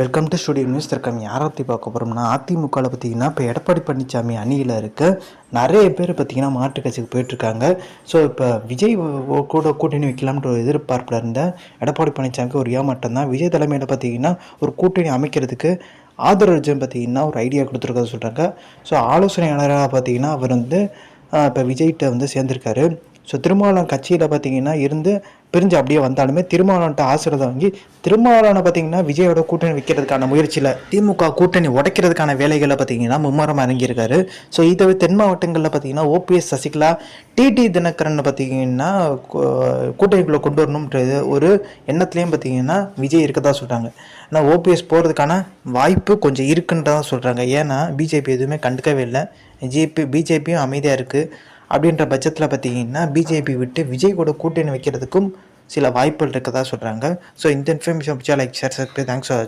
Welcome to studio news திருக்கம் யாரை பற்றி பார்க்க போகிறோம்னா அதிமுகவில் பார்த்தீங்கன்னா இப்போ எடப்பாடி பழனிசாமி அணியில் இருக்க. நிறைய பேர் பார்த்தீங்கன்னா மாற்றுக் கட்சிக்கு போயிட்டுருக்காங்க. ஸோ இப்போ விஜய் கூட கூட்டணி வைக்கலாம்ன்ற ஒரு எதிர்பார்ப்பில் இருந்த எடப்பாடி பழனிசாமிக்கு ஒரு ஏமாற்றம் தான் விஜய் தலைமையில் பார்த்தீங்கன்னா ஒரு கூட்டணி அமைக்கிறதுக்கு ஆதரவு பார்த்தீங்கன்னா ஒரு ஐடியா கொடுத்துருக்கதா சொல்கிறாங்க ஸோ ஆலோசனையாளராக பார்த்தீங்கன்னா அவர் வந்து இப்போ விஜய்கிட்ட வந்து சேர்ந்திருக்காரு. ஸோ திருமாவளவன் கட்சியில் பார்த்தீங்கன்னா இருந்து பிரிஞ்சு அப்படியே வந்தாலுமே திருமாவளவன்ட்ட ஆசீர்வாதம் வாங்கி திருமாவளவனை பார்த்தீங்கன்னா விஜயோட கூட்டணி வைக்கிறதுக்கான முயற்சியில் திமுக கூட்டணி உடைக்கிறதுக்கான வேலைகளை பார்த்தீங்கன்னா மும்முரமாக இறங்கியிருக்காரு. ஸோ இதை தென் மாவட்டங்களில் பார்த்தீங்கன்னா ஓபிஎஸ் சசிகலா டிடி தினகரன் பார்த்தீங்கன்னா கூட்டணிக்குள்ளே கொண்டு வரணுன்றது ஒரு எண்ணத்துலேயும் பார்த்தீங்கன்னா விஜய் இருக்கதா சொல்கிறாங்க ஆனால் ஓபிஎஸ் போகிறதுக்கான வாய்ப்பு கொஞ்சம் இருக்குன்றதான் சொல்கிறாங்க ஏன்னா பிஜேபி எதுவுமே கண்டுக்கவே இல்லை. ஜிபி பிஜேபியும் அமைதியாக இருக்குது அப்படின்ற பட்சத்தில் பார்த்தீங்கன்னா பிஜேபி விட்டு விஜய் கூட கூட்டணி வைக்கிறதுக்கும் சில வாய்ப்புகள் இருக்கதா சொல்கிறாங்க ஸோ இந்த இன்ஃபர்மேஷன் பிடிச்சா லைக் ஷேர் சப்ஸ்கிரைப் தேங்க்ஸ்